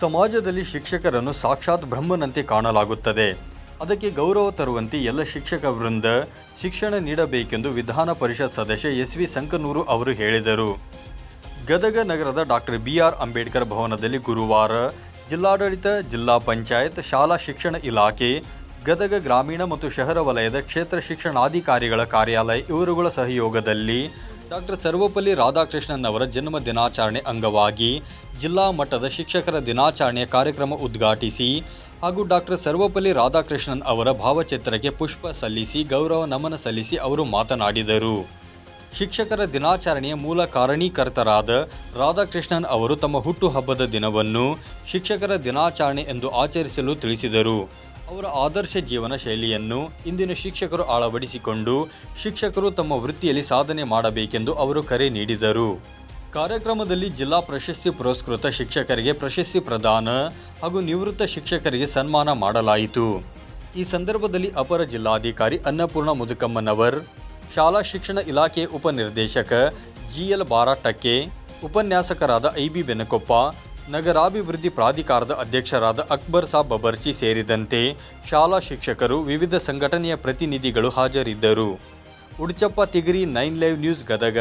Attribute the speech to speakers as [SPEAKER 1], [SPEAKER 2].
[SPEAKER 1] ಸಮಾಜದಲ್ಲಿ ಶಿಕ್ಷಕರನ್ನು ಸಾಕ್ಷಾತ್ ಬ್ರಹ್ಮನಂತೆ ಕಾಣಲಾಗುತ್ತದೆ. ಅದಕ್ಕೆ ಗೌರವ ತರುವಂತೆ ಎಲ್ಲ ಶಿಕ್ಷಕ ವೃಂದ ಶಿಕ್ಷಣ ನೀಡಬೇಕೆಂದು ವಿಧಾನ ಪರಿಷತ್ ಸದಸ್ಯ ಎಸ್ ವಿ ಸಂಕನೂರು ಅವರು ಹೇಳಿದರು. ಗದಗ ನಗರದ ಡಾಕ್ಟರ್ ಬಿ ಆರ್ ಅಂಬೇಡ್ಕರ್ ಭವನದಲ್ಲಿ ಗುರುವಾರ ಜಿಲ್ಲಾಡಳಿತ, ಜಿಲ್ಲಾ ಪಂಚಾಯತ್, ಶಾಲಾ ಶಿಕ್ಷಣ ಇಲಾಖೆ, ಗದಗ ಗ್ರಾಮೀಣ ಮತ್ತು ಶಹರ ವಲಯದ ಕ್ಷೇತ್ರ ಶಿಕ್ಷಣಾಧಿಕಾರಿಗಳ ಕಾರ್ಯಾಲಯ ಇವರುಗಳ ಸಹಯೋಗದಲ್ಲಿ ಡಾಕ್ಟರ್ ಸರ್ವಪಲ್ಲಿ ರಾಧಾಕೃಷ್ಣನ್ ಅವರ ಜನ್ಮ ದಿನಾಚರಣೆ ಅಂಗವಾಗಿ ಜಿಲ್ಲಾ ಮಟ್ಟದ ಶಿಕ್ಷಕರ ದಿನಾಚರಣೆಯ ಕಾರ್ಯಕ್ರಮ ಉದ್ಘಾಟಿಸಿ ಹಾಗೂ ಡಾಕ್ಟರ್ ಸರ್ವಪಲ್ಲಿ ರಾಧಾಕೃಷ್ಣನ್ ಅವರ ಭಾವಚಿತ್ರಕ್ಕೆ ಪುಷ್ಪ ಸಲ್ಲಿಸಿ ಗೌರವ ನಮನ ಸಲ್ಲಿಸಿ ಅವರು ಮಾತನಾಡಿದರು. ಶಿಕ್ಷಕರ ದಿನಾಚರಣೆಯ ಮೂಲ ಕಾರಣೀಕರ್ತರಾದ ರಾಧಾಕೃಷ್ಣನ್ ಅವರು ತಮ್ಮ ಹುಟ್ಟುಹಬ್ಬದ ದಿನವನ್ನು ಶಿಕ್ಷಕರ ದಿನಾಚರಣೆ ಎಂದು ಆಚರಿಸಲು ತಿಳಿಸಿದರು. ಅವರ ಆದರ್ಶ ಜೀವನ ಶೈಲಿಯನ್ನು ಇಂದಿನ ಶಿಕ್ಷಕರು ಅಳವಡಿಸಿಕೊಂಡು ಶಿಕ್ಷಕರು ತಮ್ಮ ವೃತ್ತಿಯಲ್ಲಿ ಸಾಧನೆ ಮಾಡಬೇಕೆಂದು ಅವರು ಕರೆ ನೀಡಿದರು. ಕಾರ್ಯಕ್ರಮದಲ್ಲಿ ಜಿಲ್ಲಾ ಪ್ರಶಸ್ತಿ ಪುರಸ್ಕೃತ ಶಿಕ್ಷಕರಿಗೆ ಪ್ರಶಸ್ತಿ ಪ್ರದಾನ ಹಾಗೂ ನಿವೃತ್ತ ಶಿಕ್ಷಕರಿಗೆ ಸನ್ಮಾನ ಮಾಡಲಾಯಿತು. ಈ ಸಂದರ್ಭದಲ್ಲಿ ಅಪರ ಜಿಲ್ಲಾಧಿಕಾರಿ ಅನ್ನಪೂರ್ಣ ಮುದುಕಮ್ಮನವರ್, ಶಾಲಾ ಶಿಕ್ಷಣ ಇಲಾಖೆ ಉಪನಿರ್ದೇಶಕ ಜಿಎಲ್ ಬಾರಾಟಕ್ಕೆ ಉಪನ್ಯಾಸಕರಾದ ಐಬಿ ಬೆನಕೊಪ್ಪ ನಗರಾಭಿವೃದ್ಧಿ ಪ್ರಾಧಿಕಾರದ ಅಧ್ಯಕ್ಷರಾದ ಅಕ್ಬರ್ ಸಾಬ್ ಬಬರ್ಚಿ ಸೇರಿದಂತೆ ಶಾಲಾ ಶಿಕ್ಷಕರು ವಿವಿಧ ಸಂಘಟನೆಯ ಪ್ರತಿನಿಧಿಗಳು ಹಾಜರಿದ್ದರು. Udachappa Tigari nine live news Gadag